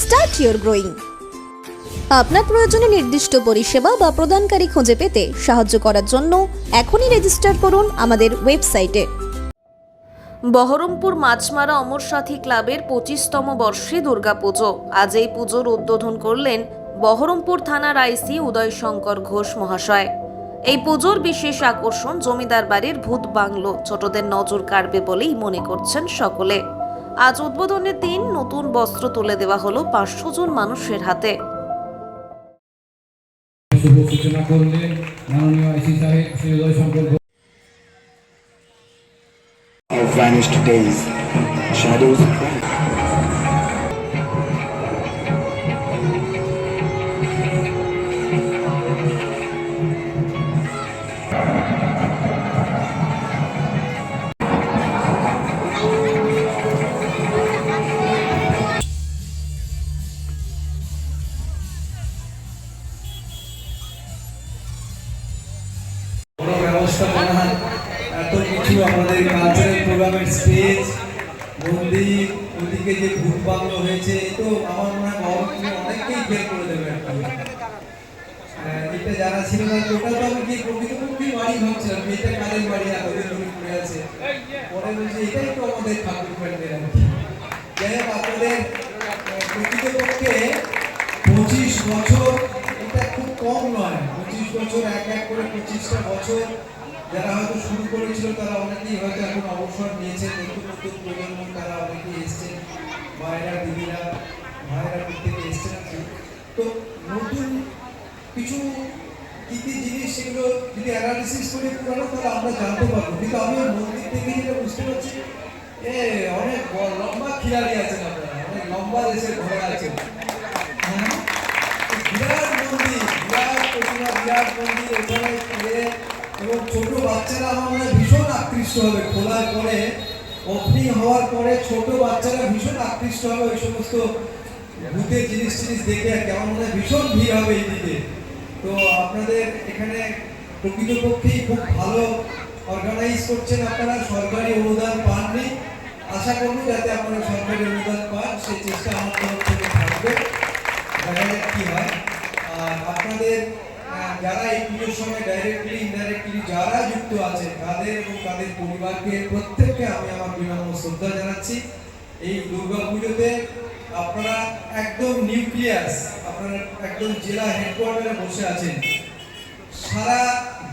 start your growing আপনার প্রয়োজনে নির্দিষ্ট পরিষেবা বা প্রদানকারী খুঁজে পেতে সাহায্য করার জন্য এখনই রেজিস্টার করুন আমাদের ওয়েবসাইটে বহরমপুর মাছমারা অমর সাথী ক্লাবের পঁচিশতম বর্ষে দুর্গাপুজো আজ এই পুজোর উদ্বোধন করলেন বহরমপুর থানার আইসি উদয় শঙ্কর ঘোষ মহাশয়। এই পুজোর বিশেষ আকর্ষণ জমিদার বাড়ির ভূত বাংলো। ছোটদের নজর কাড়বে বলেই মনে করছেন সকলে। আজ উদ্বোধনের দিন নতুন বস্ত্র তুলে দেওয়া হলো পাঁচশো জন মানুষের হাতে। শুভ সূচনা করলেন মাননীয় আইসি সাহেব শ্রী উদয় Shankar of vanished days, shadows cry. কোনো ব্যবস্থাপনা এত কিছু আমাদের কালচারাল প্রোগ্রামের স্টেজ মন্দির, ওদিকে যে ভূত বাংলো হয়েছে তো আমার মনে হয় অনেককেই বের করে দেবে এটা যারা ছিল না ওটা তো আমি গিয়ে প্রকৃতপক্ষে বাড়ি ভাবছিলাম এটা কাদের বাড়ি, এতদিন ধরে পড়ে আছে। পরে বলছি, এটাই তো আমাদের ঠাকুর প্যান্ডেল আর কি আপনাদের প্রকৃতপক্ষে পঁচিশ বছর, এটা খুব কম নয়। পঁচিশ বছর, এক এক করে পঁচিশটা বছর যারা হয়তো শুরু করেছিল, তারা অনেকেই হয়তো এখন অবসর নিয়েছে। নতুন নতুন প্রজন্ম তারা অনেকেই এসছেন। মায়েরা, দিদিরা, ভাইয়েরা প্রত্যেকে কি। তো নতুন কিছু কী কী জিনিস সেগুলো যদি অ্যানালিসিস করে পুরানো, তাহলে আমরা জানতে পারব। কিন্তু আমি মন্দির থেকে যেটা বুঝতে পারছি, এ, অনেক লম্বা খিলাড়ি আছেন আপনারা। অনেক লম্বা দেশের ঘোড়া আছেন হ্যাঁ? বিরাট মন্দির, বিরাট প্রতিমা, বিরাট মন্দির এবং ছোট বাচ্চারা আমার মনে ভীষণ আকৃষ্ট হবে। খোলার পরে ওপেনিং হওয়ার পরে ছোট বাচ্চারা ভীষণ আকৃষ্ট হবে ওই সমস্ত ভূতের জিনিস জিনিস দেখে আর কি আমার মনে ভীষণ ভিড় হবে এই দিকে তো আপনাদের এখানে প্রকৃতপক্ষেই খুব ভালো অর্গানাইজ করছেন আপনারা, সরকারি অনুদান পাননি। আশা করব যাতে আপনারা সরকারি অনুদান পান, সেই চেষ্টা আমার তরফ থেকে থাকবে। দেখা যাক কি হয়। আর আপনাদের যারা পুজোর সময় ডাইরেক্টলি ইনডাইরেক্টলি যারা যুক্ত আছে, তাদের এবং তাদের পরিবারকে, প্রত্যেককে আমি আমার বিনম্র শ্রদ্ধা জানাচ্ছি। এই দুর্গা পুজোতে আপনারা একদম নিউক্লিয়াস আপনারা একদম জেলা হেডকোয়ার্টারে বসে আছেন। সারা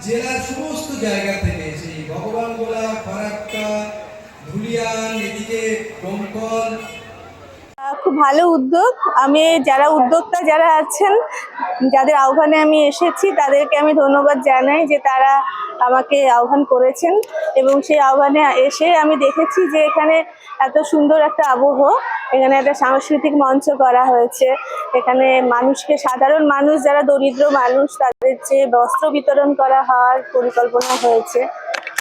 জেলার সমস্ত জায়গা থেকে সেই ভগবানগোলা ফারাক্কা, ধুলিয়ান, এদিকে দমকল ভালো উদ্যোগ। আমি যারা উদ্যোক্তা যারা আছেন, যাদের আহ্বানে আমি এসেছি, তাদেরকে আমি ধন্যবাদ জানাই যে তারা আমাকে আহ্বান করেছেন এবং সেই আহ্বানে এসে আমি দেখেছি যে এখানে এত সুন্দর একটা আবহ এখানে একটা সাংস্কৃতিক মঞ্চ করা হয়েছে। এখানে মানুষকে, সাধারণ মানুষ যারা দরিদ্র মানুষ, তাদের যে বস্ত্র বিতরণ করা হওয়ার পরিকল্পনা হয়েছে।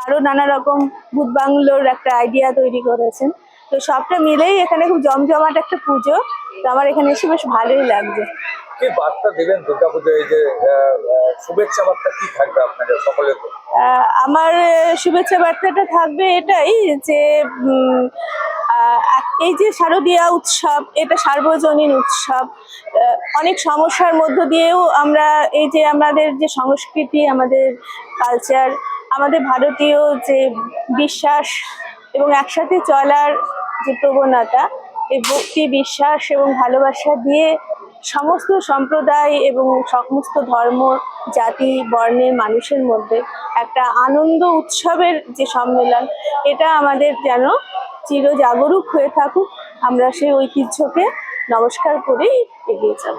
আরও নানা রকম ভূত বাংলোর একটা আইডিয়া তৈরি করেছেন। তো সবটা মিলেই এখানে খুব জমজমাট একটা পুজো। তো আমার এখানে এসে বেশ ভালোই লাগছে। কি বার্তা দেবেন দুর্গাপুজো এই যে শুভেচ্ছা বার্তা কি থাকবে আপনাদের সকলের? আমার শুভেচ্ছা বার্তাটা থাকবে এটাই যে এই যে শারদীয়া উৎসব এটা সার্বজনীন উৎসব। অনেক সমস্যার মধ্য দিয়েও আমরা এই যে আমাদের যে সংস্কৃতি আমাদের কালচার আমাদের ভারতীয় যে বিশ্বাস এবং একসাথে চলার যে প্রবণতা এই ভক্তি, বিশ্বাস এবং ভালোবাসা দিয়ে সমস্ত সম্প্রদায় এবং সমস্ত ধর্ম, জাতি, বর্ণের মানুষের মধ্যে একটা আনন্দ উৎসবের যে সম্মেলন, এটা আমাদের যেন চিরজাগরুক হয়ে থাকুক। আমরা সেই ঐতিহ্যকে নমস্কার করেই এগিয়ে যাব।